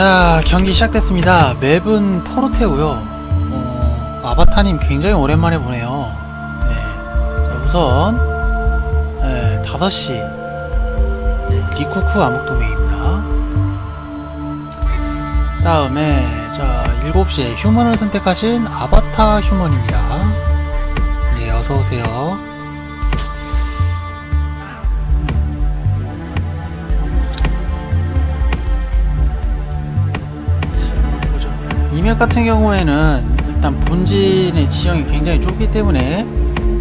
자 경기 시작됐습니다. 맵은 포르테고요. 어, 아바타님 굉장히 오랜만에 보네요. 네. 자, 우선 네, 5시 네, 리쿠쿠 암흑도메입니다. 다음에 자 7시에 휴먼을 선택하신 아바타 휴먼입니다. 네 어서오세요. 이맵 같은 경우에는 일단 본진의 지형이 굉장히 좁기 때문에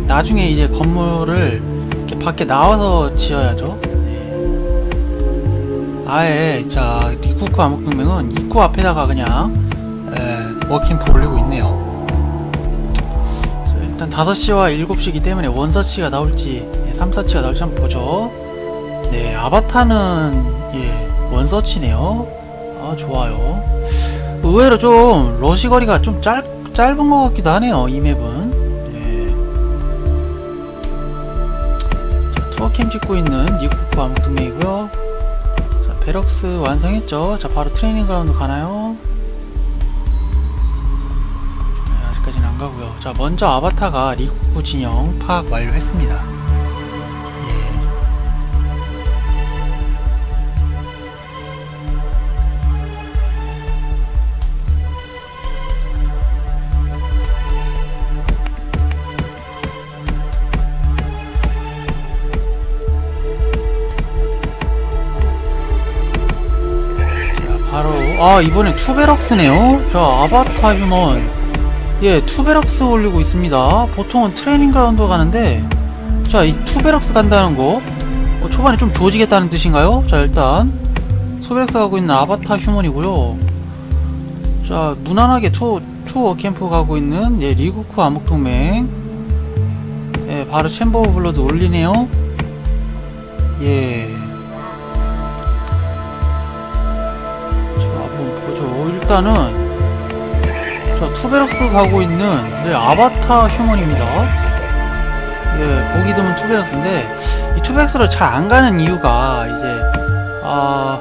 나중에 이제 건물을 이렇게 밖에 나와서 지어야죠. 네. 아예 자 리쿠쿠 암흑동맹은 입구 앞에다가 그냥 에, 워킹프 올리고 있네요. 자, 일단 5시와 7시이기 때문에 원서치가 나올지 3서치가 나올지 한번 보죠. 네 아바타는 예 원서치네요. 아 좋아요. 의외로 좀 러시 거리가 좀 짧, 짧은 것 같기도 하네요 이 맵은. 예. 자, 투어캠 찍고 있는 니쿠쿠 암흑동맹이고요. 자 베럭스 완성했죠? 자 바로 트레이닝 그라운드 가나요? 네, 아직까지는 안 가고요. 자 먼저 아바타가 리쿠쿠 진영 파악 완료했습니다 바로 아 이번엔 투베럭스네요. 자 아바타 휴먼. 예 투베럭스 올리고 있습니다. 보통은 트레이닝 그라운드 가는데 자 이 투베럭스 간다는 거 어, 초반에 좀 조지겠다는 뜻인가요? 자 일단 투베럭스 가고 있는 아바타 휴먼이고요. 자 무난하게 투, 투어 캠프 가고 있는 예 리구쿠 암흑동맹. 예 바로 챔버 오브 블러드 올리네요. 예 일단은 자 투베럭스 가고 있는 네, 아바타 휴먼입니다. 예, 보기 드문 투베럭스인데 이 투베럭스를 잘 안 가는 이유가 이제 아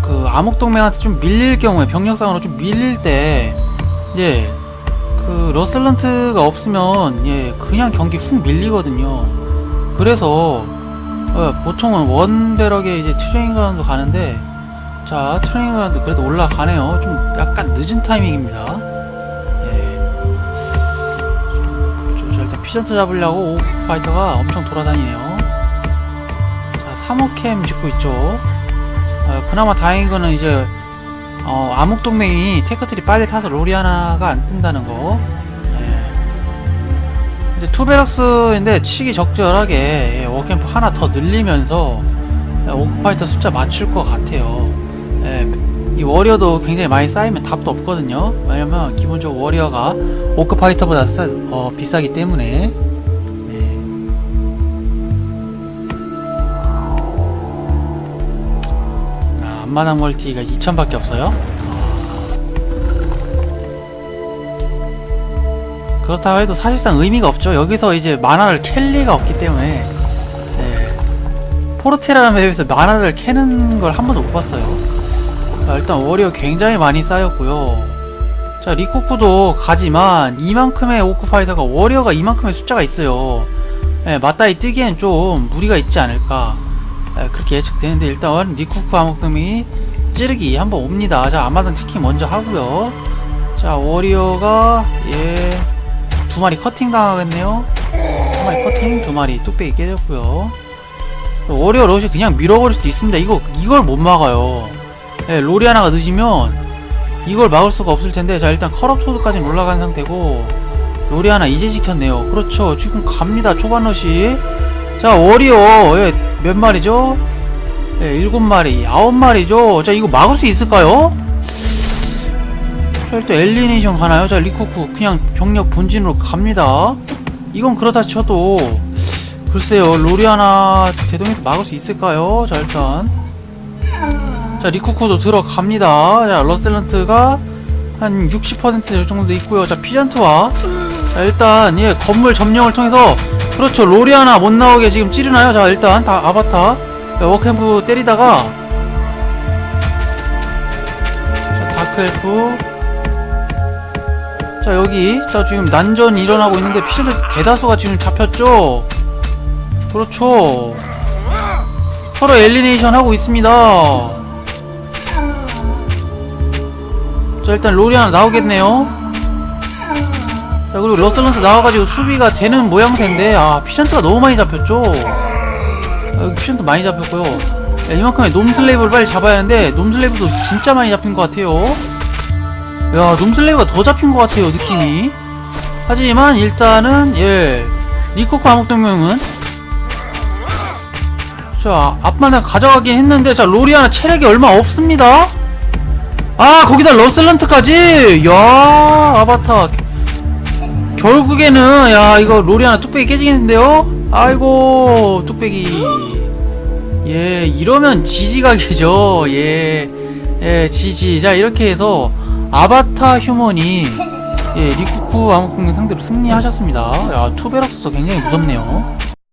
그 암흑동맹한테 좀 밀릴 경우에 병력상으로 좀 밀릴 때 예. 그 러슬런트가 없으면 예 그냥 경기 훅 밀리거든요. 그래서 어, 보통은 원베럭에 이제 가운도 가는데 자 트레이닝 그라운드 그래도 올라가네요. 좀 약간 늦은 타이밍입니다. 예. 저, 저 일단 피전트 잡으려고 오파이터가 엄청 돌아다니네요. 자 3호캠 짓고 있죠. 어, 그나마 다행인 거는 이제 어, 암흑동맹이 테크트리 빨리 타서 로리아나가 안 뜬다는 거. 예. 이제 투베럭스인데 치기 적절하게 예, 워캠프 하나 더 늘리면서 예, 오파이터 숫자 맞출 것 같아요. 예, 이 워리어도 굉장히 많이 쌓이면 답도 없거든요. 왜냐면 기본적으로 워리어가 오크파이터보다 싸, 어, 비싸기 때문에. 예. 아, 앞마당 멀티가 2천밖에 없어요. 그렇다고 해도 사실상 의미가 없죠. 여기서 이제 만화를 캘 리가 없기 때문에. 예. 포르테라는 맵에서 만화를 캐는 걸 한 번도 못 봤어요. 자, 일단 워리어 굉장히 많이 쌓였고요. 자, 리코쿠도 가지만 이만큼의 오크파이터가 워리어가 이만큼의 숫자가 있어요. 예, 맞다이 뜨기엔 좀 무리가 있지 않을까. 예, 그렇게 예측되는데 일단 리쿠쿠 암흑금이 찌르기 한번 옵니다. 자, 아마당 치킨 먼저 하고요. 자, 워리어가 예, 두 마리 커팅 당하겠네요. 두 마리 커팅, 두 마리 뚝배기 깨졌고요. 워리어 롯이 그냥 밀어버릴 수도 있습니다. 이거 이걸 못 막아요. 예, 로리아나가 늦으면 이걸 막을 수가 없을 텐데 자 일단 컬업토드까지는 올라간 상태고 로리아나 이제 지켰네요 그렇죠 지금 갑니다 초반 러시 자 워리어 예, 몇 마리죠? 예, 일곱 마리 아홉 마리죠 자 이거 막을 수 있을까요? 자 일단 엘리네이션 가나요? 자 리코쿠 그냥 병력 본진으로 갑니다 이건 그렇다 쳐도 글쎄요 로리아나 대동에서 막을 수 있을까요? 자 일단 자 리쿠쿠도 들어갑니다. 자 러셀런트가 한 60% 정도 있고요. 자 피전트와 자 일단 예 건물 점령을 통해서 그렇죠. 로리아나 못 나오게 지금 찌르나요? 자 일단 다 아바타. 자, 워캠프 때리다가 다크 엘프. 자 여기 자 지금 난전이 일어나고 있는데 피셔들 대다수가 지금 잡혔죠? 그렇죠. 서로 엘리네이션 하고 있습니다 자 일단 하나 나오겠네요. 자 그리고 러슬런스 나와가지고 수비가 되는 모양새인데 아 피션트가 너무 많이 잡혔죠? 아, 여기 피션트 많이 잡혔고요. 야, 이만큼의 놈슬레이브를 빨리 잡아야 하는데 놈슬레이브도 진짜 많이 잡힌 것 같아요. 야 놈슬레이브가 더 잡힌 것 같아요 느낌이. 하지만 일단은 예 리코코 암흑동맹은. 자 앞만에 가져가긴 했는데 자 로리아나 체력이 얼마 없습니다 아 거기다 러슬런트까지? 야 아바타. 결국에는 야 이거 로리아나 뚝배기 깨지겠는데요? 아이고 뚝배기. 예 이러면 지지각이죠. 예, 예 지지. 자 이렇게 해서 아바타 휴먼이 예 리쿠쿠 암흑공룡 상대로 승리하셨습니다. 야 투베럭스도 굉장히 무섭네요